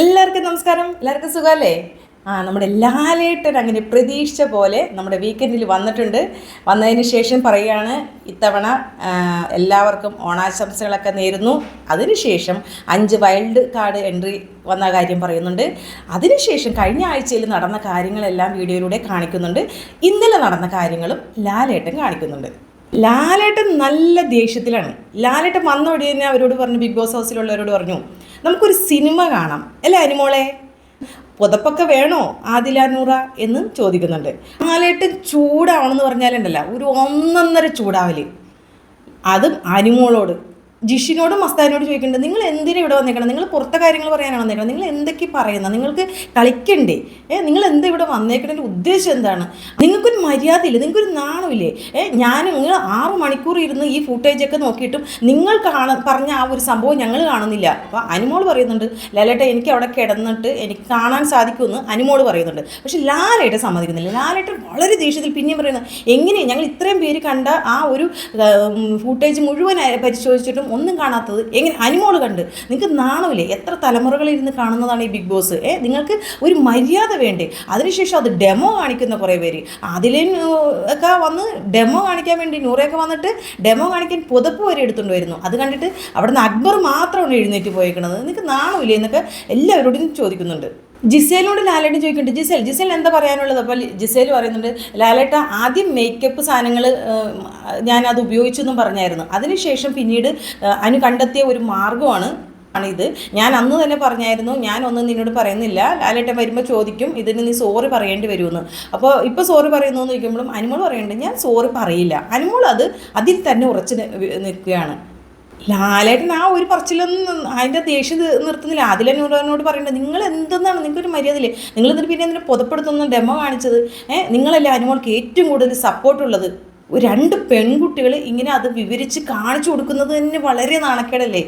എല്ലാവർക്കും നമസ്കാരം. എല്ലാവർക്കും സുഖമല്ലേ? ആ നമ്മുടെ ലാലേട്ടൻ അങ്ങനെ പ്രതീക്ഷിച്ച പോലെ നമ്മുടെ വീക്കെൻഡിൽ വന്നിട്ടുണ്ട്. വന്നതിന് ശേഷം പറയുകയാണ് ഇത്തവണ എല്ലാവർക്കും ഓണാശംസകളൊക്കെ നേരുന്നു. അതിനുശേഷം അഞ്ച് വൈൽഡ് കാർഡ് എൻട്രി വന്ന കാര്യം പറയുന്നുണ്ട്. അതിനുശേഷം കഴിഞ്ഞ ആഴ്ചയിൽ നടന്ന കാര്യങ്ങളെല്ലാം വീഡിയോയിലൂടെ കാണിക്കുന്നുണ്ട്. ഇന്നലെ നടന്ന കാര്യങ്ങളും ലാലേട്ടൻ കാണിക്കുന്നുണ്ട്. ലാലേട്ടൻ നല്ല ദേഷ്യത്തിലാണ്. ലാലേട്ടൻ വന്ന ഉടനെ തന്നെ അവരോട് പറഞ്ഞു ബിഗ് ബോസ് ഹൗസിലുള്ളവരോട് പറഞ്ഞു നമുക്കൊരു സിനിമ കാണാം. അല്ലേ അനിമോളെ പുതപ്പൊക്കെ വേണോ? ആദിലാനൂറ? എന്ന് ചോദിക്കുന്നുണ്ട്. ലാലേട്ടൻ ചൂടാവണമെന്ന് പറഞ്ഞാലുണ്ടല്ല ഒരു ഒന്നൊന്നര ചൂടാവൽ. അതും അനിമോളോട് ജിഷിനോടും മസ്താരിനോടും ചോദിക്കുന്നുണ്ട് നിങ്ങൾ എന്തിനാ ഇവിടെ വന്നേക്കണം? നിങ്ങൾ പുറത്തെ കാര്യങ്ങൾ പറയാനാണ് വന്നേക്കണം? നിങ്ങൾ എന്തൊക്കെ പറയുന്നത് നിങ്ങൾക്ക് കളിക്കണ്ടേ? ഏ നിങ്ങൾ എന്താ ഇവിടെ വന്നേക്കണതിന്റെ ഉദ്ദേശം എന്താണ്? നിങ്ങൾക്കൊരു മര്യാദയില്ല? നിങ്ങൾക്കൊരു നാണമില്ലേ? ഏ ഞാൻ നിങ്ങൾ ആറ് മണിക്കൂർ ഇരുന്ന് ഈ ഫുട്ടേജൊക്കെ നോക്കിയിട്ടും നിങ്ങൾ കാണ പറഞ്ഞ ആ ഒരു സംഭവം ഞങ്ങൾ കാണുന്നില്ല. അപ്പോൾ അനുമോൾ പറയുന്നുണ്ട് ലാലേട്ട എനിക്ക് അവിടെ കിടന്നിട്ട് എനിക്ക് കാണാൻ സാധിക്കുമെന്ന് അനുമോൾ പറയുന്നുണ്ട്. പക്ഷെ ലാലേട്ട സമ്മതിക്കുന്നില്ല. ലാലേട്ട വളരെ ദേഷ്യത്തിൽ പിന്നെയും പറയുന്നത് എങ്ങനെയാണ് ഞങ്ങൾ ഇത്രയും പേര് കണ്ട ആ ഒരു ഫുട്ടേജ് മുഴുവൻ പരിശോധിച്ചിട്ടും ഒന്നും കാണാത്തത് എങ്ങനെ അനിമോൾ കണ്ട്? നിങ്ങൾക്ക് നാണമില്ലേ? എത്ര തലമുറകളിൽ ഇരുന്ന് കാണുന്നതാണ് ഈ ബിഗ് ബോസ്? ഏ നിങ്ങൾക്ക് ഒരു മര്യാദ വേണ്ടേ? അതിനുശേഷം അത് ഡെമോ കാണിക്കുന്ന കുറേ പേര്. അതിലും ഒക്കെ വന്ന് ഡെമോ കാണിക്കാൻ വേണ്ടി നൂറയൊക്കെ വന്നിട്ട് ഡെമോ കാണിക്കാൻ പുതപ്പ് വരെ എടുത്തുകൊണ്ട് വരുന്നു. അത് കണ്ടിട്ട് അവിടുന്ന് അക്ബർ മാത്രമാണ് എഴുന്നേറ്റ് പോയേക്കുന്നത് നിങ്ങൾക്ക് നാണമില്ലേ എന്നൊക്കെ എല്ലാവരോടും ചോദിക്കുന്നുണ്ട്. ജിസേലിനോട് ലാലേട്ടൻ ചോദിക്കുന്നുണ്ട് ജിസേൽ ജിസേൽ എന്താ പറയാനുള്ളത്? അപ്പോൾ ജിസേൽ പറയുന്നുണ്ട് ലാലേട്ട ആദ്യം മേക്കപ്പ് സാധനങ്ങൾ ഞാനത് ഉപയോഗിച്ചെന്നും പറഞ്ഞായിരുന്നു. അതിനുശേഷം പിന്നീട് അനു കണ്ടെത്തിയ ഒരു മാർഗമാണ് ആണിത് ഞാൻ അന്ന് തന്നെ പറഞ്ഞായിരുന്നു ഞാൻ ഒന്നും നിന്നോട് പറയുന്നില്ല. ലാലേട്ടൻ വരുമ്പോൾ ചോദിക്കും ഇതിന് നീ സോറി പറയേണ്ടി വരുമെന്ന്. അപ്പോൾ ഇപ്പോൾ സോറി പറയുന്നു എന്ന് ചോദിക്കുമ്പോഴും അനുമോൾ പറയുന്നുണ്ട് ഞാൻ സോറി പറയില്ല. അനുമോൾ അത് അതിൽ തന്നെ ഉറച്ച് നിൽക്കുകയാണ്. ലാലേട്ടൻ ആ ഒരു പറച്ചിലൊന്നും അതിന്റെ ദേഷ്യം നിർത്തുന്നില്ല. അതിലെ നൂറോനോട് പറയേണ്ടത് നിങ്ങൾ എന്തെന്നാണ്? നിങ്ങൾക്കൊരു മര്യാദയില്ലേ? നിങ്ങൾ എന്നിട്ട് പിന്നെ എന്തിനാ പുതപ്പെടുത്തുന്ന ഡെമോ കാണിച്ചത്? ഏഹ് നിങ്ങളല്ലേ അനുമോൾക്ക് ഏറ്റവും കൂടുതൽ സപ്പോർട്ടുള്ളത് രണ്ട് പെൺകുട്ടികൾ ഇങ്ങനെ അത് വിവരിച്ച് കാണിച്ചു കൊടുക്കുന്നത് തന്നെ വളരെ നാണക്കേടല്ലേ?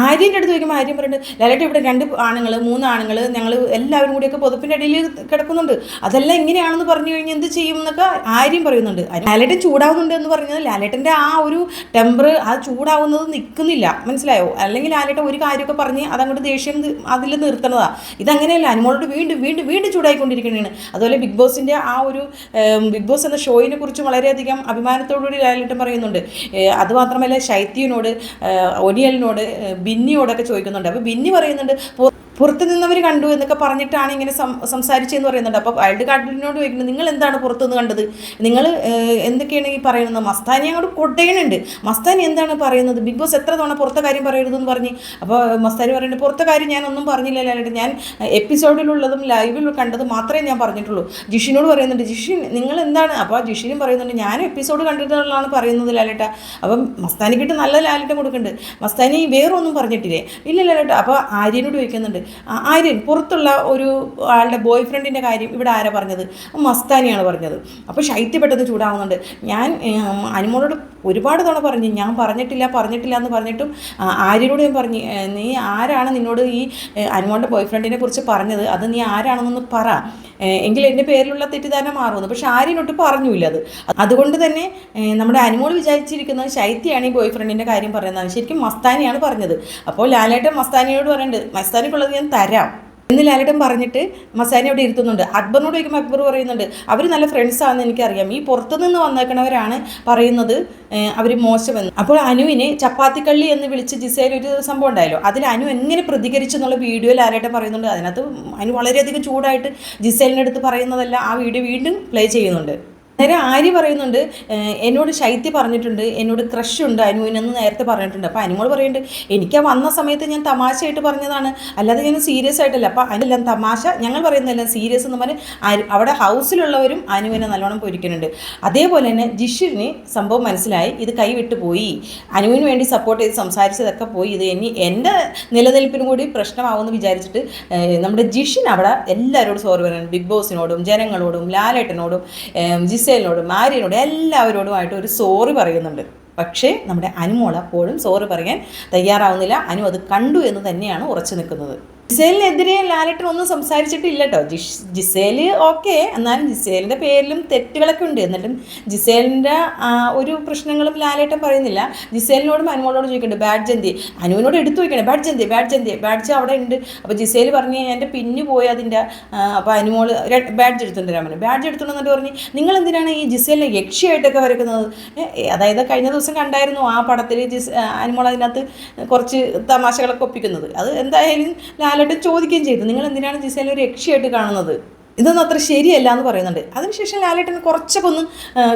ആര്യന്റെ അടുത്ത് ചോദിക്കുമ്പോൾ ആര്യം പറയുന്നുണ്ട് ലാലേട്ട ഇവിടെ രണ്ട് ആണുങ്ങൾ മൂന്ന് ആണുങ്ങൾ ഞങ്ങൾ എല്ലാവരും കൂടിയൊക്കെ പൊതുപ്പിന്റെ അടിയിൽ കിടക്കുന്നുണ്ട്. അതെല്ലാം എങ്ങനെയാണെന്ന് പറഞ്ഞു കഴിഞ്ഞാൽ എന്ത് ചെയ്യും എന്നൊക്കെ ആര്യം പറയുന്നുണ്ട്. ലാലേട്ടൻ ചൂടാവുന്നുണ്ട് എന്ന് പറഞ്ഞത് ലാലേട്ടന്റെ ആ ഒരു ടെമ്പർ ആ ചൂടാവുന്നത് നിൽക്കുന്നില്ല മനസ്സിലായോ? അല്ലെങ്കിൽ ലാലേട്ടൻ ഒരു കാര്യമൊക്കെ പറഞ്ഞ് അതങ്ങോട്ട് ദേഷ്യം അതിൽ നിർത്തണതാ. ഇതങ്ങനെയല്ല അനുമോളോട് വീണ്ടും വീണ്ടും വീണ്ടും ചൂടായിക്കൊണ്ടിരിക്കുന്നതാണ് അതുപോലെ ബിഗ് ബോസിന്റെ ആ ഒരു ബിഗ് ബോസ് എന്ന ഷോയിനെ കുറിച്ച് വളരെയധികം അഭിമാനത്തോടുകൂടി ലാലേട്ടൻ പറയുന്നുണ്ട്. അതുമാത്രമല്ല ശൈത്യനോട് ഒനിയലിനോട് ബിന്നിയോടൊക്കെ ചോദിക്കുന്നുണ്ട്. അപ്പോൾ ബിന്നി പറയുന്നുണ്ട് "പു- പുറത്ത് നിന്നവർ കണ്ടു എന്നൊക്കെ പറഞ്ഞിട്ടാണ് ഇങ്ങനെ സംസാരിച്ചെന്ന് പറയുന്നുണ്ട്. അപ്പോൾ വൈൽഡ് കാർഡിനോട് ചോദിക്കുന്നത് നിങ്ങൾ എന്താണ് പുറത്തുനിന്ന് കണ്ടത്? നിങ്ങൾ എന്തൊക്കെയാണ് ഈ പറയുന്നത്? മസ്താനി അങ്ങോട്ട് കൊട്ടയനുണ്ട് മസ്താനി എന്താണ് പറയുന്നത്? ബിഗ് ബോസ് എത്ര തവണ പുറത്തെ കാര്യം പറയരുതെന്ന് പറഞ്ഞ്. അപ്പോൾ മസ്താനി പറയുന്നത് പുറത്തെ കാര്യം ഞാൻ ഒന്നും പറഞ്ഞില്ല ലാലേട്ട് ഞാൻ എപ്പിസോഡിലുള്ളതും ലൈവിൽ കണ്ടത് മാത്രമേ ഞാൻ പറഞ്ഞിട്ടുള്ളൂ. ജിഷിനോട് പറയുന്നുണ്ട് ജിഷിൻ നിങ്ങൾ എന്താണ് അപ്പോൾ ജിഷിനും പറയുന്നുണ്ട് ഞാൻ എപ്പിസോഡ് കണ്ടിട്ടുള്ളതാണ് പറയുന്നത് ലാലേട്ട. അപ്പം മസ്താനിക്കിട്ട് നല്ല ലാലേട്ടം കൊടുക്കുന്നുണ്ട്. മസ്താനി വേറെ ഒന്നും പറഞ്ഞിട്ടില്ലേ? ഇല്ല ലാലേട്ട. അപ്പോൾ ആര്യനോട് ചോദിക്കുന്നുണ്ട് "ആ, ആര്യൻ പുറത്തുള്ള ഒരു ആളുടെ ബോയ് ഫ്രണ്ടിന്റെ കാര്യം ഇവിടെ ആരാ പറഞ്ഞത്? മസ്താനിയാണ് പറഞ്ഞത്. അപ്പോൾ ശൈത്യ പെട്ടെന്ന് ചൂടാവുന്നുണ്ട്. ഞാൻ അനുമോളോട് ഒരുപാട് തവണ പറഞ്ഞു ഞാൻ പറഞ്ഞിട്ടില്ല പറഞ്ഞിട്ടില്ല എന്ന് പറഞ്ഞിട്ടും ആര്യനോട് ഞാൻ പറഞ്ഞു നീ ആരാണ് നിന്നോട് ഈ അനുമോളുടെ ബോയ് ഫ്രണ്ടിനെ കുറിച്ച് പറഞ്ഞത്? അത് നീ ആരാണെന്നൊന്ന് പറ. എങ്കിൽ എന്റെ പേരിലുള്ള തെറ്റിദ്ധാരണ മാറുമെന്ന്. പക്ഷെ ആര്യനൊട്ട് പറഞ്ഞില്ല അത്. അതുകൊണ്ട് തന്നെ നമ്മുടെ അനുമോൾ വിചാരിച്ചിരിക്കുന്നത് ശൈത്യയാണ് ഈ ബോയ് ഫ്രണ്ടിന്റെ കാര്യം പറയുന്നത്. ശരിക്കും മസ്താനിയാണ് പറഞ്ഞത്. അപ്പോൾ ലാലേട്ടൻ മസ്താനിയോട് പറയേണ്ടത് മസ്താനിക്കുള്ളത് ഞാൻ തരാം. എന്ന് ലാലേട്ടൻ പറഞ്ഞിട്ട് മസാനി അവിടെ ഇരുത്തുന്നുണ്ട്. അക്ബറിനോട് ചോദിക്കുമ്പോൾ അക്ബർ പറയുന്നുണ്ട് അവർ നല്ല ഫ്രണ്ട്സ് ആണെന്ന് എനിക്കറിയാം. ഈ പുറത്തുനിന്ന് വന്നേക്കണവരാണ് പറയുന്നത് അവർ മോശമെന്ന്. അപ്പോൾ അനുവിനെ ചപ്പാത്തിക്കള്ളി എന്ന് വിളിച്ച് ജിസയിൽ ഒരു സംഭവം ഉണ്ടായല്ലോ. അതിൽ അനു എങ്ങനെ പ്രതികരിച്ചു എന്നുള്ള വീഡിയോ ലാലേട്ടൻ പറയുന്നുണ്ട്. അതിനകത്ത് അനു വളരെയധികം ചൂടായിട്ട് ജിസേലിന്റെ അടുത്ത് പറയുന്നതല്ല ആ വീഡിയോ വീണ്ടും പ്ലേ ചെയ്യുന്നുണ്ട്. നേരെ ആര്യ പറയുന്നുണ്ട് എന്നോട് ശൈത്യ പറഞ്ഞിട്ടുണ്ട് എന്നോട് ക്രഷ് ഉണ്ട് അനുവിനെന്ന് നേരത്തെ പറഞ്ഞിട്ടുണ്ട്. അപ്പോൾ അനുമോൾ പറയുന്നുണ്ട് എനിക്ക് ആ വന്ന സമയത്ത് ഞാൻ തമാശയായിട്ട് പറഞ്ഞതാണ്. അല്ലാതെ ഞാൻ സീരിയസ് ആയിട്ടല്ല. അപ്പോൾ അതിലെല്ലാം തമാശ ഞങ്ങൾ പറയുന്നതെല്ലാം സീരിയസ് എന്ന് പറഞ്ഞ് ആര് അവിടെ ഹൗസിലുള്ളവരും അനുവിനെ നല്ലോണം പൊരിക്കുന്നുണ്ട്. അതേപോലെ തന്നെ ജിഷിന് സംഭവം മനസ്സിലായി. ഇത് കൈവിട്ട് പോയി. അനുവിന് വേണ്ടി സപ്പോർട്ട് ചെയ്ത് സംസാരിച്ചതൊക്കെ പോയി. ഇത് ഇനി എന്റെ നിലനിൽപ്പിനും കൂടി പ്രശ്നമാവുമെന്ന് വിചാരിച്ചിട്ട് നമ്മുടെ ജിഷിൻ അവിടെ എല്ലാവരോടും സോറി പറയുന്നുണ്ട്. ബിഗ് ബോസിനോടും ജനങ്ങളോടും ലാലേട്ടനോടും ഏഹ് ജിസേലിനോടും ആര്യനോടും എല്ലാവരോടുമായിട്ട് ഒരു സോറി പറയുന്നുണ്ട്. പക്ഷേ നമ്മുടെ അനുമോൾ അപ്പോഴും സോറി പറയാൻ തയ്യാറാവുന്നില്ല. അനു അത് കണ്ടു എന്ന് തന്നെയാണ് ഉറച്ചു നിൽക്കുന്നത്. ജിസേലിനെതിരെ ലാലേട്ടൻ ഒന്നും സംസാരിച്ചിട്ടില്ല കേട്ടോ ജിഷ് ജിസേൽ ഓക്കെ. എന്നാലും ജിസേലിന്റെ പേരിലും തെറ്റുകളൊക്കെ ഉണ്ട്. എന്നിട്ടും ജിസേലിന്റെ ഒരു പ്രശ്നങ്ങളും ലാലേട്ടൻ പറയുന്നില്ല. ജിസേലിനോടും അനുമോളോടും ചോദിക്കുന്നുണ്ട് ബാഡ് ജന്തി. അനുവിനോട് എടുത്തു വയ്ക്കണം ബാഡ് ജന്തി ബാഡ് ജന്തി ബാഡ് അവിടെ ഉണ്ട്. അപ്പോൾ ജിസേൽ പറഞ്ഞ് എന്റെ പിന്നു പോയി അതിന്റെ അപ്പോൾ അനുമോൾ ബാഡ്ജ് എടുത്തുകൊണ്ട് പറഞ്ഞു ബാഡ്ജ് എടുത്തുകൊണ്ട് എന്നിട്ട് പറഞ്ഞ് നിങ്ങൾ എന്തിനാണ് ഈ ജിസേലിനെ യക്ഷിയായിട്ടൊക്കെ വരക്കുന്നത്? അതായത് കഴിഞ്ഞ ദിവസം കണ്ടായിരുന്നു ആ പടത്തിൽ ജിസ് അനുമോൾ അതിനകത്ത് കുറച്ച് തമാശകളൊക്കെ ഒപ്പിക്കുന്നത്. അത് എന്തായാലും ലാലേട്ടൻ ചോദിക്കുകയും ചെയ്തു. നിങ്ങൾ എന്തിനാണ് ജിസേലിനെ ഒരു രക്ഷയായിട്ട് കാണുന്നത്? ഇതൊന്നും അത്ര ശരിയല്ല എന്ന് പറയുന്നുണ്ട്. അതിനുശേഷം ലാലേട്ടൻ കുറച്ചൊക്കെ ഒന്ന്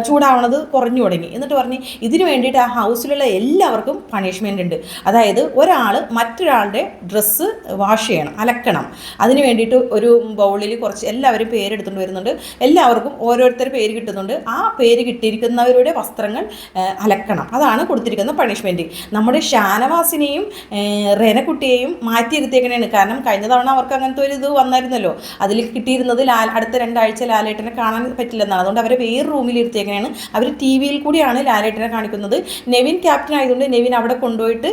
ചൂടാവണത് കുറഞ്ഞു തുടങ്ങി. എന്നിട്ട് പറഞ്ഞ് ഇതിനു വേണ്ടിയിട്ട് ആ ഹൗസിലുള്ള എല്ലാവർക്കും പണിഷ്മെന്റ് ഉണ്ട്. അതായത് ഒരാൾ മറ്റൊരാളുടെ ഡ്രസ്സ് വാഷ് ചെയ്യണം അലക്കണം. അതിന് വേണ്ടിയിട്ട് ഒരു ബൗളിൽ കുറച്ച് എല്ലാവരും പേരെടുത്തുകൊണ്ട് വരുന്നുണ്ട്. എല്ലാവർക്കും ഓരോരുത്തർ പേര് കിട്ടുന്നുണ്ട്. ആ പേര് കിട്ടിയിരിക്കുന്നവരുടെ വസ്ത്രങ്ങൾ അലക്കണം. അതാണ് കൊടുത്തിരിക്കുന്ന പണിഷ്മെന്റ് നമ്മുടെ ഷാനവാസിനെയും റെനക്കുട്ടിയെയും മാറ്റിയിരുത്തിയേക്കണേണ്. കാരണം കഴിഞ്ഞ തവണ അവർക്ക് അങ്ങനത്തെ ഒരു ഇത് വന്നായിരുന്നല്ലോ. അതിൽ കിട്ടിയിരുന്നത് ലാൽ അടുത്ത രണ്ടാഴ്ച ലാലേട്ടനെ കാണാൻ പറ്റില്ലെന്നാണ്. അതുകൊണ്ട് അവരെ വേറെ റൂമിൽ ഇരുത്തിയേക്കണേണ്. അവർ ടി വിയിൽ കൂടിയാണ് ലാലേട്ടനെ കാണിക്കുന്നത്. നെവിൻ ക്യാപ്റ്റൻ ആയതുകൊണ്ട് നെവിൻ അവിടെ കൊണ്ടുപോയിട്ട്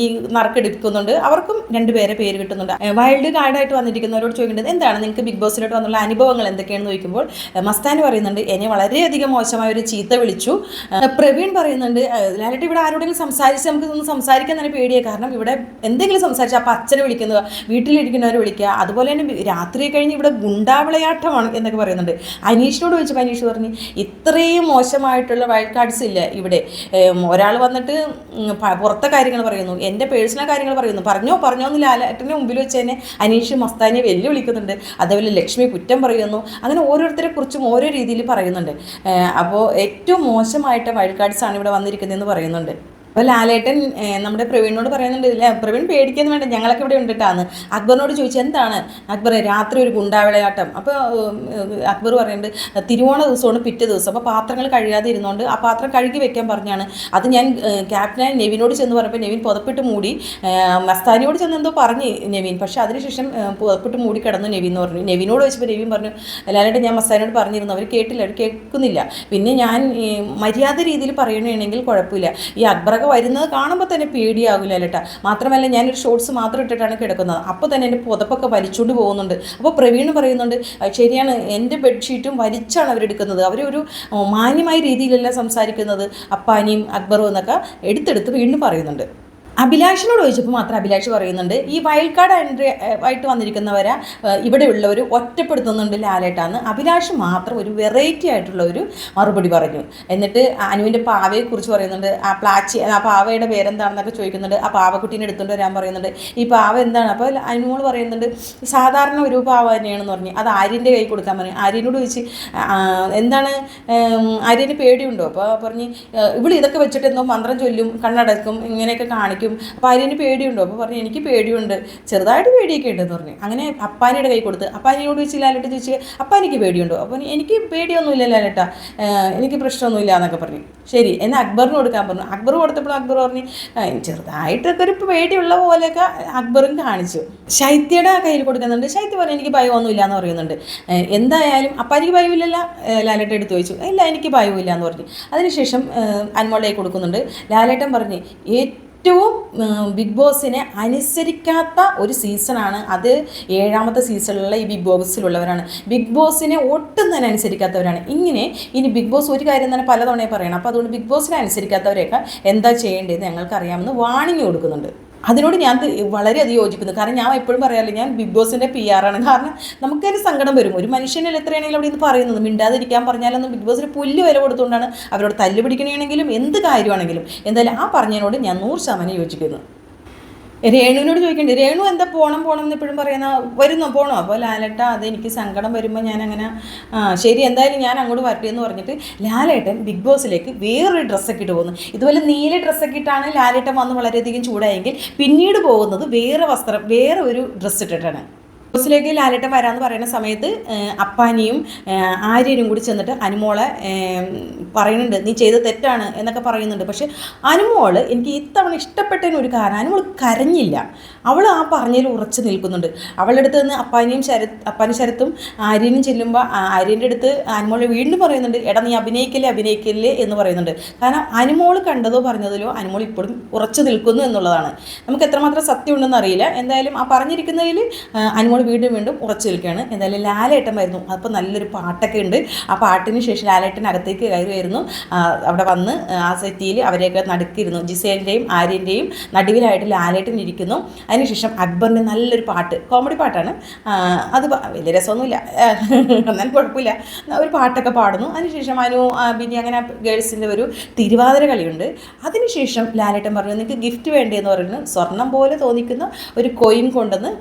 ഈ നറുക്കെടുക്കുന്നുണ്ട് അവർക്കും രണ്ടുപേരെ പേര് കിട്ടുന്നുണ്ട്. വൈൽഡ് കാർഡായിട്ട് വന്നിരിക്കുന്നവരോട് ചോദിക്കേണ്ടത് എന്താണ്? നിങ്ങൾക്ക് ബിഗ് ബോസിലോട്ട് വന്നുള്ള അനുഭവങ്ങൾ എന്തൊക്കെയാണെന്ന് ചോദിക്കുമ്പോൾ മസ്താൻ പറയുന്നുണ്ട് എന്നെ വളരെയധികം മോശമായ ഒരു ചീത്ത വിളിച്ചു. പ്രവീൺ പറയുന്നുണ്ട് ഏഹ്, ലാലേട്ടൻ ഇവിടെ ആരോടെങ്കിലും സംസാരിച്ച് നമുക്ക് ഒന്ന് സംസാരിക്കാൻ തന്നെ പേടിയായി കാരണം ഇവിടെ എന്തെങ്കിലും സംസാരിച്ചാൽ അപ്പം അച്ഛനെ വിളിക്കുന്നത് വീട്ടിലിരിക്കുന്നവരെ വിളിക്കുക. അതുപോലെ തന്നെ രാത്രി കഴിഞ്ഞ് ഇവിടെ ഗുണ്ടാവിളയാട്ടമാണ് എന്നൊക്കെ പറയുന്നുണ്ട്. അനീഷിനോട് ചോദിച്ചപ്പോൾ അനീഷ് പറഞ്ഞു ഇത്രയും മോശമായിട്ടുള്ള വൈൽഡ് കാർഡ്സ് ഇല്ല ഇവിടെ. ഒരാൾ വന്നിട്ട് പുറത്തെ കാര്യങ്ങൾ പറയുന്നു എന്റെ പേഴ്സണൽ കാര്യങ്ങൾ പറയുന്നു. പറഞ്ഞോ പറഞ്ഞോ എന്ന് ലാലേട്ടന്റെ മുമ്പിൽ വെച്ച് തന്നെ അനീഷ് മസ്താനിയെ വെല്ലുവിളിക്കുന്നുണ്ട്. അതേപോലെ ലക്ഷ്മി കുറ്റം പറയുന്നു. അങ്ങനെ ഓരോരുത്തരെ കുറിച്ചും ഓരോ രീതിയിൽ പറയുന്നുണ്ട്. അപ്പോൾ ഏറ്റവും മോശമായിട്ട് വൈൽഡ് കാർഡ്സ് ആണ് ഇവിടെ വന്നിരിക്കുന്നതെന്ന് പറയുന്നുണ്ട്. അപ്പോൾ ലാലേട്ടൻ നമ്മുടെ പ്രവീണിനോട് പറയുന്നുണ്ട് ഇല്ല പ്രവീൺ പേടിക്കുന്നു വേണ്ട ഞങ്ങളൊക്കെ ഇവിടെ ഉണ്ടിട്ടാന്ന്. അക്ബറിനോട് ചോദിച്ചു എന്താണ്? അക്ബർ രാത്രി ഒരു ഗുണ്ടാവിളയാട്ടം. അപ്പോൾ അക്ബർ പറയുന്നുണ്ട് തിരുവോണ ദിവസമാണ് പിറ്റേ ദിവസം അപ്പോൾ പാത്രങ്ങൾ കഴുകാതെ ഇരുന്നോണ്ട് ആ പാത്രം കഴുകി വെക്കാൻ പറഞ്ഞാണ്. അത് ഞാൻ ക്യാപ്റ്റനായ നെവിനോട് ചെന്ന് പറഞ്ഞപ്പോൾ നെവിൻ പുതപ്പിട്ട് മൂടി മസ്താനിയോട് ചെന്ന് എന്തോ പറഞ്ഞ് നെവിൻ. പക്ഷേ അതിനുശേഷം പുതപ്പിട്ട് മൂടി കിടന്നു നെവിൻ എന്ന് പറഞ്ഞു. നെവിനോട് ചോദിച്ചപ്പോൾ നെവിൻ പറഞ്ഞു ലാലേട്ടൻ ഞാൻ മസ്താനിയോട് പറഞ്ഞിരുന്നു അവർ കേട്ടില്ല അവർ കേൾക്കുന്നില്ല. പിന്നെ ഞാൻ മര്യാദ രീതിയിൽ പറയണമെങ്കിൽ കുഴപ്പമില്ല. ഈ അക്ബറൊക്കെ വരുന്നത് കാണുമ്പോൾ തന്നെ പേടിയാകില്ല ലേട്ടാ. മാത്രമല്ല ഞാനൊരു ഷോർട്സ് മാത്രം ഇട്ടിട്ടാണ് കിടക്കുന്നത്. അപ്പോൾ തന്നെ എന്റെ പുതപ്പൊക്കെ വലിച്ചുകൊണ്ട് പോകുന്നുണ്ട്. അപ്പോൾ പ്രവീൺ പറയുന്നുണ്ട് "അത് ശരിയാണ്. എന്റെ ബെഡ്ഷീറ്റും വലിച്ചാണ് അവരെടുക്കുന്നത് അവരൊരു മാന്യമായ രീതിയിലല്ല സംസാരിക്കുന്നത്. അപ്പാനിയും അക്ബറും എന്നൊക്കെ എടുത്തെടുത്ത് വീണ്ടും പറയുന്നുണ്ട്. അഭിലാഷിനോട് ചോദിച്ചപ്പോൾ മാത്രം അഭിലാഷ് പറയുന്നുണ്ട് ഈ വൈൽഡ് കാർഡ് എൻട്രി ആയിട്ട് വന്നിരിക്കുന്നവരെ ഇവിടെയുള്ളവർ ഒറ്റപ്പെടുത്തുന്നുണ്ട് ലാലേട്ടാന്ന്. അഭിലാഷ് മാത്രം ഒരു വെറൈറ്റി ആയിട്ടുള്ള ഒരു മറുപടി പറഞ്ഞു. എന്നിട്ട് അനുവിന്റെ പാവയെക്കുറിച്ച് പറയുന്നുണ്ട് ആ പ്ലാച്ചി ആ പാവയുടെ പേരെന്താണെന്നൊക്കെ ചോദിക്കുന്നുണ്ട് ആ പാവക്കുട്ടീനെ എടുത്തുകൊണ്ട് വരാൻ പറയുന്നുണ്ട്. ഈ പാവ എന്താണ്? അപ്പോൾ അനുമോൾ പറയുന്നുണ്ട് സാധാരണ ഒരു പാവ തന്നെയാണെന്ന് പറഞ്ഞു. അത് ആര്യന്റെ കൈ കൊടുക്കാൻ പറഞ്ഞു. ആര്യനോട് ചോദിച്ച് എന്താണ് ആര്യന് പേടിയുണ്ടോ? അപ്പോൾ പറഞ്ഞ് ഇവിടെ ഇതൊക്കെ വെച്ചിട്ട് എന്തോ മന്ത്രം ചൊല്ലും കണ്ണടക്കും ഇങ്ങനെയൊക്കെ കാണിക്കും അപ്പോൾ ആര്യന് പേടിയുണ്ടോ? അപ്പോൾ പറഞ്ഞു എനിക്ക് പേടിയുണ്ട്. ചെറുതായിട്ട് പേടിയൊക്കെ ഉണ്ടെന്ന് പറഞ്ഞു. അങ്ങനെ അപ്പാനിയുടെ കൈ കൊടുത്ത് അപ്പാനിയോട് ചോദിച്ച് ലാലേട്ട ചോദിച്ച് അപ്പാനിക്ക് പേടിയുണ്ടോ? അപ്പോൾ എനിക്ക് പേടിയൊന്നുമില്ല ലാലേട്ട. എനിക്ക് പ്രശ്നമൊന്നുമില്ല എന്നൊക്കെ പറഞ്ഞു. ശരി എന്നാൽ അക്ബറിന് കൊടുക്കാൻ പറഞ്ഞു. അക്ബർ കൊടുത്തപ്പോൾ അക്ബർ പറഞ്ഞു "ആ, ചെറുതായിട്ടൊക്കെ ഒരു പേടിയുള്ള പോലെയൊക്കെ അക്ബറും കാണിച്ചു. ശൈത്യയുടെ കയ്യിൽ കൊടുക്കുന്നുണ്ട്. ശൈത്യ പറഞ്ഞു എനിക്ക് ഭയമൊന്നുമില്ല എന്ന് പറയുന്നുണ്ട്. എന്തായാലും അപ്പാനിക്ക് ഭയമില്ലല്ല? ലാലേട്ട എടുത്ത് ചോദിച്ചു. ഇല്ല എനിക്ക് ഭയമില്ല എന്ന് പറഞ്ഞു. അതിനുശേഷം അന്മോളെ കൊടുക്കുന്നുണ്ട്. ലാലേട്ടൻ പറഞ്ഞ് ഏറ്റവും ഉം, ബിഗ് ബോസിനെ അനുസരിക്കാത്ത ഒരു സീസണാണ്. അത് ഏഴാമത്തെ സീസണിലുള്ള ഈ ബിഗ് ബോസിലുള്ളവരാണ്. ബിഗ് ബോസിനെ ഒട്ടും തന്നെ അനുസരിക്കാത്തവരാണ്. ഇങ്ങനെ ഇനി ബിഗ് ബോസ് ഒരു കാര്യം തന്നെ പലതവണയും പറയണം. അപ്പോൾ അതുകൊണ്ട് ബിഗ് ബോസിനെ അനുസരിക്കാത്തവരെയൊക്കെ എന്താ ചെയ്യേണ്ടതെന്ന് ഞങ്ങൾക്കറിയാമെന്ന് വാണിംഗ് കൊടുക്കുന്നുണ്ട്. അതിനോട് ഞാൻ വളരെയധികം യോജിക്കുന്നു. കാരണം ഞാൻ എപ്പോഴും പറയാറില്ല ഞാൻ ബിഗ് ബോസിന്റെ പി ആണ്. കാരണം നമുക്കൊരു സങ്കടം വരും. ഒരു മനുഷ്യനിൽ എത്രയാണെങ്കിലും അവിടെ നിന്ന് പറയുന്നത് മിണ്ടാതിരിക്കാൻ പറഞ്ഞാലൊന്നും ബിഗ് ബോസിന് പുല്ല് വില കൊടുത്തുകൊണ്ടാണ് അവരോട് തല്ല് പിടിക്കണമെങ്കിലും എന്ത് കാര്യമാണെങ്കിലും. എന്തായാലും ആ പറഞ്ഞതിനോട് ഞാൻ നൂറ് ശതമാനം യോജിക്കുന്നു. രേണുവിനോട് ചോദിക്കണ്ടേ രേണു എന്താ പോണം പോണം എന്ന് ഇപ്പോഴും പറയുന്ന വരുന്നോ പോണോ? അപ്പോൾ ലാലേട്ട അത് എനിക്ക് സങ്കടം വരുമ്പോൾ ഞാൻ അങ്ങനെ ശരി എന്തായാലും ഞാൻ അങ്ങോട്ട് വരട്ടെ എന്ന് പറഞ്ഞിട്ട് ലാലേട്ടൻ ബിഗ് ബോസിലേക്ക് വേറൊരു ഡ്രസ്സൊക്കെ ഇട്ട് പോകുന്നു. ഇതുപോലെ നീല ഡ്രസ്സൊക്കെ ഇട്ടാണ് ലാലേട്ടൻ വന്ന് വളരെയധികം ചൂടായെങ്കിൽ പിന്നീട് പോകുന്നത് വേറെ വസ്ത്രം വേറെ ഒരു ഡ്രസ്സ് ഇട്ടിട്ടാണ്. ബസ്സിലേക്ക് ലാലേട്ടൻ വരാമെന്ന് പറയുന്ന സമയത്ത് അപ്പാനിയും ആര്യനും കൂടി ചെന്നിട്ട് അനുമോളെ പറയുന്നുണ്ട് നീ ചെയ്ത തെറ്റാണ് എന്നൊക്കെ പറയുന്നുണ്ട്. പക്ഷെ അനുമോൾ എനിക്ക് ഇത്തവണ ഇഷ്ടപ്പെട്ടതിന് ഒരു കാരണം അനുമോൾ കരഞ്ഞില്ല. അവൾ ആ പറഞ്ഞതിൽ ഉറച്ചു നിൽക്കുന്നുണ്ട്. അവളുടെ അടുത്ത് നിന്ന് അപ്പാനിയും ശരത് അപ്പാനി ശരത്തും ആര്യനും ചെല്ലുമ്പോൾ ആര്യന്റെ അടുത്ത് അനുമോൾ വീണ്ടും പറയുന്നുണ്ട് എടാ നീ അഭിനയിക്കല്ലേ അഭിനയിക്കല്ലേ എന്ന് പറയുന്നുണ്ട്. കാരണം അനുമോൾ കണ്ടതോ പറഞ്ഞതിലോ അനുമോൾ ഇപ്പോഴും ഉറച്ചു നിൽക്കുന്നു എന്നുള്ളതാണ്. നമുക്ക് എത്രമാത്രം സത്യമുണ്ടെന്ന് അറിയില്ല. എന്തായാലും ആ പറഞ്ഞിരിക്കുന്നതിൽ അനുമോൾ വീണ്ടും വീണ്ടും ഉറച്ചു നിൽക്കുകയാണ്. എന്തായാലും ലാലേട്ടൻ വരുന്നു അപ്പോൾ നല്ലൊരു പാട്ടൊക്കെ ഉണ്ട്. ആ പാട്ടിന് ശേഷം ലാലേട്ടൻ അകത്തേക്ക് കയറി വരുന്നു അവിടെ വന്ന് ആ സെറ്റിയിൽ അവരെയൊക്കെ നടുക്കിയിരുന്നു. ജിസേലിന്റെയും ആര്യന്റെയും നടുവിലായിട്ട് ലാലേട്ടൻ ഇരിക്കുന്നു. അതിനുശേഷം അക്ബറിന്റെ നല്ലൊരു പാട്ട് കോമഡി പാട്ടാണ്. അത് വലിയ രസമൊന്നുമില്ല. എന്നാലും കുഴപ്പമില്ല. ഒരു പാട്ടൊക്കെ പാടുന്നു. അതിനുശേഷം അനു പിന്നെ അങ്ങനെ ഗേൾസിന്റെ ഒരു തിരുവാതിര കളിയുണ്ട്. അതിനുശേഷം ലാലേട്ടൻ പറഞ്ഞു നിങ്ങൾക്ക് ഗിഫ്റ്റ് വേണ്ടതെന്ന് പറയുന്നത് സ്വർണം പോലെ തോന്നിക്കുന്ന ഒരു കോയിൻ കൊണ്ടെന്ന്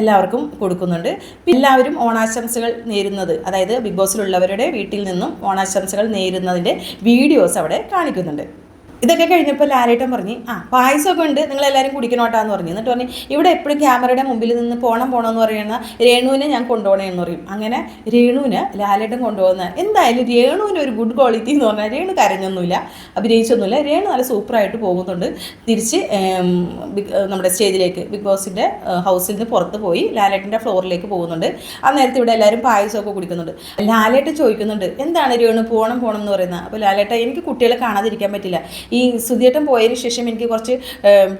എല്ലാവർക്കും കൊടുക്കുന്നുണ്ട്. എല്ലാവരും ഓണാശംസകൾ നേരുന്നത് അതായത് ബിഗ് ബോസിലുള്ളവരുടെ വീട്ടിൽ നിന്നും ഓണാശംസകൾ നേരുന്നതിന്റെ വീഡിയോസ് അവിടെ കാണിക്കുന്നുണ്ട്. ഇതൊക്കെ കഴിഞ്ഞപ്പോൾ ലാലേട്ടൻ പറഞ്ഞു ആ പായസമൊക്കെ ഉണ്ട് നിങ്ങൾ എല്ലാവരും കുടിക്കണോട്ടാന്ന് പറഞ്ഞു. എന്നിട്ട് പറഞ്ഞു ഇവിടെ എപ്പോഴും ക്യാമറയുടെ മുമ്പിൽ നിന്ന് പോണം പോണം എന്ന് പറയുന്ന രേണുവിനെ ഞാൻ കൊണ്ടുപോകണേ എന്ന് പറയും. അങ്ങനെ രേണുവിന് ലാലേട്ടൻ കൊണ്ടുപോകുന്ന എന്തായാലും രേണുവിന് ഒരു ഗുഡ് ക്വാളിറ്റി എന്ന് പറഞ്ഞാൽ രേണു കരഞ്ഞൊന്നുമില്ല അഭിനയിച്ചൊന്നുമില്ല രേണു നല്ല സൂപ്പറായിട്ട് പോകുന്നുണ്ട്. തിരിച്ച് നമ്മുടെ സ്റ്റേജിലേക്ക് ബിഗ് ബോസിന്റെ ഹൗസിൽ നിന്ന് പുറത്ത് പോയി ലാലേട്ടന്റെ ഫ്ലോറിലേക്ക് പോകുന്നുണ്ട്. ആ നേരത്തെ ഇവിടെ എല്ലാവരും പായസമൊക്കെ കുടിക്കുന്നുണ്ട്. ലാലേട്ടൻ ചോദിക്കുന്നുണ്ട് എന്താണ് രേണു പോകണം പോകണം എന്ന് പറയുന്നത് അപ്പോൾ ലാലേട്ട എനിക്ക് കുട്ടികളെ കാണാതിരിക്കാൻ പറ്റില്ല. ഈ സുധിയേട്ടൻ പോയതിന് ശേഷം എനിക്ക് കുറച്ച്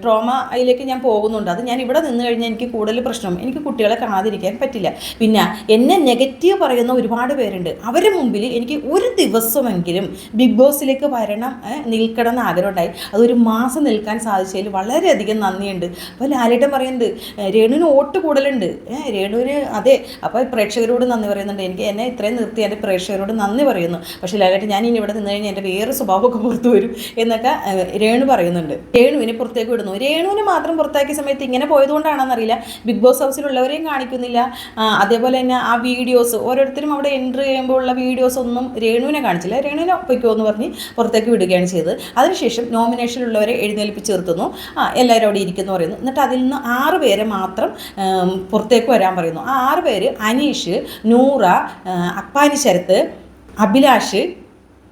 ട്രോമ അതിലേക്ക് ഞാൻ പോകുന്നുണ്ട്. അത് ഞാൻ ഇവിടെ നിന്ന് കഴിഞ്ഞാൽ എനിക്ക് കൂടുതൽ പ്രശ്നം. എനിക്ക് കുട്ടികളെ കാണാതിരിക്കാൻ പറ്റില്ല. പിന്നെ എന്നെ നെഗറ്റീവ് പറയുന്ന ഒരുപാട് പേരുണ്ട്. അവരുടെ മുമ്പിൽ എനിക്ക് ഒരു ദിവസമെങ്കിലും ബിഗ് ബോസിലേക്ക് വരണം നിൽക്കണം എന്ന് ആഗ്രഹമുണ്ടായി. അതൊരു മാസം നിൽക്കാൻ സാധിച്ചതിൽ വളരെയധികം നന്ദിയുണ്ട്. അപ്പോൾ ലാലേട്ടൻ പറയുന്നത് "ഏ, രേണുവിന് ഓട്ട് കൂടുതലുണ്ട്. രേണുവിന് അതെ. അപ്പോൾ പ്രേക്ഷകരോട് നന്ദി പറയുന്നുണ്ട്. എനിക്ക് എന്നെ ഇത്രയും നിർത്തി എന്റെ പ്രേക്ഷകരോട് നന്ദി പറയുന്നു. പക്ഷേ ലാലേട്ടൻ ഞാൻ ഇനി ഇവിടെ നിന്ന് കഴിഞ്ഞാൽ എന്റെ വേറെ സ്വഭാവമൊക്കെ പുറത്തു വരും എന്നൊക്കെ രേണു പറയുന്നുണ്ട്. രേണുവിനെ പുറത്തേക്ക് വിടുന്നു. രേണുവിനെ മാത്രം പുറത്താക്കിയ സമയത്ത് ഇങ്ങനെ പോയതുകൊണ്ടാണെന്നറിയില്ല. ബിഗ് ബോസ് ഹൗസിലുള്ളവരെയും കാണിക്കുന്നില്ല. അതേപോലെ തന്നെ ആ വീഡിയോസ് ഓരോരുത്തരും അവിടെ എൻട്രി ചെയ്യുമ്പോൾ ഉള്ള വീഡിയോസ് ഒന്നും രേണുവിനെ കാണിച്ചില്ല. രേണുവിനെ പൊയ്ക്കോ എന്ന് പറഞ്ഞ് പുറത്തേക്ക് വിടുകയാണ് ചെയ്തത്. അതിനുശേഷം നോമിനേഷനിലുള്ളവരെ എഴുന്നേൽപ്പിച്ച് നിർത്തുന്നു. ആ എല്ലാവരും അവിടെ ഇരിക്കുന്നു പറയുന്നു. എന്നിട്ട് അതിൽ നിന്ന് ആറ് പേരെ മാത്രം പുറത്തേക്ക് വരാൻ പറയുന്നു. ആ ആറ് പേര് അനീഷ് നൂറ അപ്പാനി ശരത്ത് അഭിലാഷ്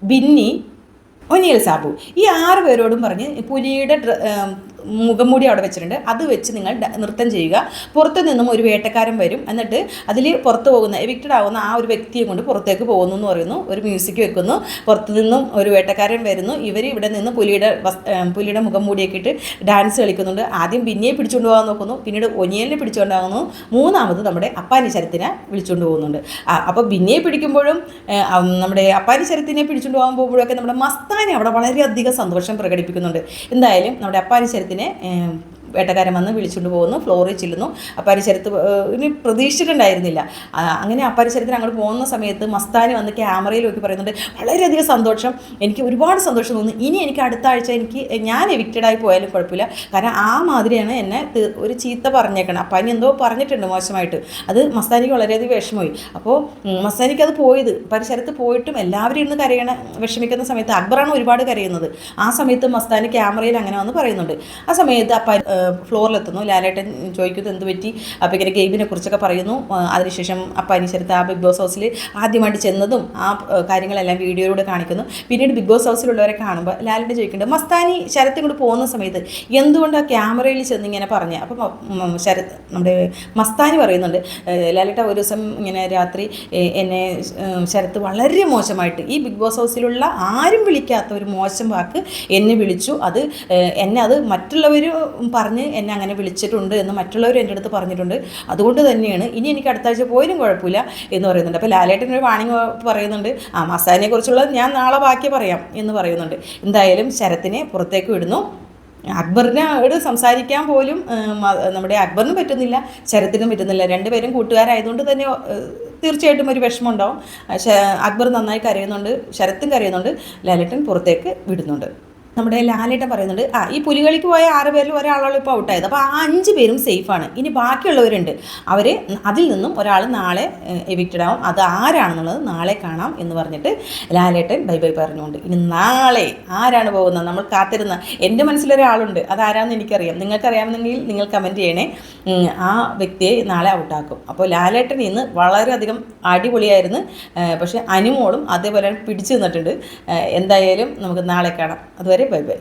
ബിന്നി ഒനിയൽ സാബു. ഈ ആറ് പേരോടും പറഞ്ഞ് പുലിയുടെ മുഖംമൂടി അവിടെ വെച്ചിട്ടുണ്ട്. അത് വെച്ച് നിങ്ങൾ നൃത്തം ചെയ്യുക. പുറത്തു നിന്നും ഒരു വേട്ടക്കാരൻ വരും. എന്നിട്ട് അതിൽ പുറത്ത് പോകുന്ന എവിക്റ്റഡ് ആവുന്ന ആ ഒരു വ്യക്തിയെ കൊണ്ട് പുറത്തേക്ക് പോകുന്നു എന്ന് പറയുന്നു. ഒരു മ്യൂസിക് വെക്കുന്നു. പുറത്തു നിന്നും ഒരു വേട്ടക്കാരൻ വരുന്നു. ഇവർ ഇവിടെ നിന്ന് പുലിയുടെ പുലിയുടെ മുഖം മൂടിയൊക്കെ ഇട്ട് ഡാൻസ് കളിക്കുന്നുണ്ട്. ആദ്യം ബിന്നിയെ പിടിച്ചുകൊണ്ട് പോകാൻ നോക്കുന്നു. പിന്നീട് ഒനിയലിനെ പിടിച്ചുകൊണ്ടാകുന്നു മൂന്നാമത് നമ്മുടെ അപ്പാനി ശരത്തിനെ വിളിച്ചുകൊണ്ട് പോകുന്നുണ്ട്. അപ്പോൾ ബിന്നിയെ പിടിക്കുമ്പോഴും നമ്മുടെ അപ്പാനി ശരത്തിനെ പിടിച്ചുകൊണ്ട് പോകാൻ പോകുമ്പോഴൊക്കെ നമ്മുടെ മസ്താനി അവിടെ വളരെയധികം സന്തോഷം പ്രകടിപ്പിക്കുന്നുണ്ട്. എന്തായാലും നമ്മുടെ അപ്പാനി ശരത്തിനെ ഏ, വേട്ടക്കാരൻ വന്ന് വിളിച്ചുകൊണ്ട് പോകുന്നു ഫ്ലോറിൽ ചെല്ലുന്നു. അപ്പരിസരത്ത് ഇനി പ്രതീക്ഷിച്ചിട്ടുണ്ടായിരുന്നില്ല. അങ്ങനെ അപ്പരിസരത്തിന് അങ്ങോട്ട് പോകുന്ന സമയത്ത് മസ്താനി വന്ന് ക്യാമറയിൽ നോക്കി പറയുന്നുണ്ട് വളരെയധികം സന്തോഷം. എനിക്ക് ഒരുപാട് സന്തോഷം തോന്നി ഇനി എനിക്ക് അടുത്ത ആഴ്ച എനിക്ക് ഞാൻ എവിക്റ്റഡായി പോയാലും കുഴപ്പമില്ല. കാരണം ആ മാതിരിയാണ് എന്നെ ഒരു ചീത്ത പറഞ്ഞേക്കണം. അപ്പം അതിന് എന്തോ പറഞ്ഞിട്ടുണ്ട് മോശമായിട്ട്. അത് മസ്താനിക്ക് വളരെയധികം വിഷമമായി. അപ്പോൾ മസ്താനിക്ക് അത് പോയത് പരിസരത്ത് പോയിട്ടും എല്ലാവരും ഇരുന്ന് കരയണ വിഷമിക്കുന്ന സമയത്ത് അക്ബറാണ് ഒരുപാട് കരയുന്നത്. ആ സമയത്ത് മസ്താനി ക്യാമറയിൽ അങ്ങനെ വന്ന് പറയുന്നുണ്ട്. ആ സമയത്ത് അപ്പ ഫ്ലോറിലെത്തുന്നു. ലാലേട്ടൻ ചോദിക്കുന്നു എന്ത് പറ്റി? അപ്പോൾ ഇങ്ങനെ ഗെയിമിനെ കുറിച്ചൊക്കെ പറയുന്നു. അതിനുശേഷം അപ്പം അനുസരിച്ച് ആ ബിഗ് ബോസ് ഹൗസിൽ ആദ്യമായിട്ട് ചെന്നതും ആ കാര്യങ്ങളെല്ലാം വീഡിയോയിലൂടെ കാണിക്കുന്നു. പിന്നീട് ബിഗ് ബോസ് ഹൗസിലുള്ളവരെ കാണുമ്പോൾ ലാലേട്ടൻ ചോദിക്കുന്നുണ്ട് മസ്താനി ശരത്തും കൂടെ പോകുന്ന സമയത്ത് എന്തുകൊണ്ട് ആ ക്യാമറയിൽ ചെന്ന് ഇങ്ങനെ പറഞ്ഞ്? അപ്പം ശരത് നമ്മുടെ മസ്താനി പറയുന്നുണ്ട് ലാലേട്ട ഒരു ദിവസം ഇങ്ങനെ രാത്രി എന്നെ ശരത്ത് വളരെ മോശമായിട്ട് ഈ ബിഗ് ബോസ് ഹൗസിലുള്ള ആരും വിളിക്കാത്ത ഒരു മോശം വാക്ക് എന്നെ വിളിച്ചു. അത് എന്നെ അത് മറ്റുള്ളവർ പറഞ്ഞ് എന്നെ അങ്ങനെ വിളിച്ചിട്ടുണ്ട് എന്ന് മറ്റുള്ളവർ എന്റെ അടുത്ത് പറഞ്ഞിട്ടുണ്ട്. അതുകൊണ്ട് തന്നെയാണ് ഇനി എനിക്ക് അടുത്ത ആഴ്ച പോയാലും കുഴപ്പമില്ല എന്ന് പറയുന്നുണ്ട്. അപ്പോൾ ലാലേട്ടൻ ഒരു വാണിംഗ് പറയുന്നുണ്ട്. ആ മസാലിനെ കുറിച്ചുള്ളത് ഞാൻ നാളെ ബാക്കി പറയാം എന്ന് പറയുന്നുണ്ട്. എന്തായാലും ശരത്തിനെ പുറത്തേക്ക് വിടുന്നു. അക്ബറിനോട് സംസാരിക്കാൻ പോലും നമ്മുടെ അക്ബറിനും പറ്റുന്നില്ല ശരത്തിനും പറ്റുന്നില്ല. രണ്ടുപേരും കൂട്ടുകാരായതുകൊണ്ട് തന്നെ തീർച്ചയായിട്ടും ഒരു വിഷമം ഉണ്ടാവും അക്ബർ നന്നായി കരയുന്നുണ്ട് ശരത്തും കരയുന്നുണ്ട്. ലാലേട്ടൻ പുറത്തേക്ക് വിടുന്നുണ്ട്. നമ്മുടെ ലാലേട്ട പറയുന്നുണ്ട് ആ ഈ പുലികളിക്ക് പോയ ആറ് പേരിൽ ഒരാളോളം ഇപ്പോൾ ഔട്ടായത് അപ്പോൾ ആ അഞ്ച് പേരും സേഫാണ് ഇനി ബാക്കിയുള്ളവരുണ്ട്. അവർ അതിൽ നിന്നും ഒരാൾ നാളെ എവിക്റ്റഡ് ആവും. അത് ആരാണെന്നുള്ളത് നാളെ കാണാം എന്ന് പറഞ്ഞിട്ട് ലാലേട്ടൻ ബൈ ബൈ പറഞ്ഞുകൊണ്ട് ഇനി നാളെ ആരാണ് പോകുന്നത്? നമ്മൾ കാത്തിരുന്ന എന്റെ മനസ്സിലൊരാളുണ്ട്. അതാരാണെന്ന് എനിക്കറിയാം. നിങ്ങൾക്കറിയാമെന്നുണ്ടെങ്കിൽ നിങ്ങൾ കമന്റ് ചെയ്യണേ. ആ വ്യക്തിയെ നാളെ ഔട്ടാക്കും അപ്പോൾ ലാലേട്ടൻ ഇന്ന് വളരെയധികം അടിപൊളിയായിരുന്നു. പക്ഷേ അനുമോളും അതേപോലെ പിടിച്ചു നിന്നിട്ടുണ്ട്. എന്തായാലും നമുക്ക് നാളെ കാണാം. അതുവരെ ബൈ ബൈ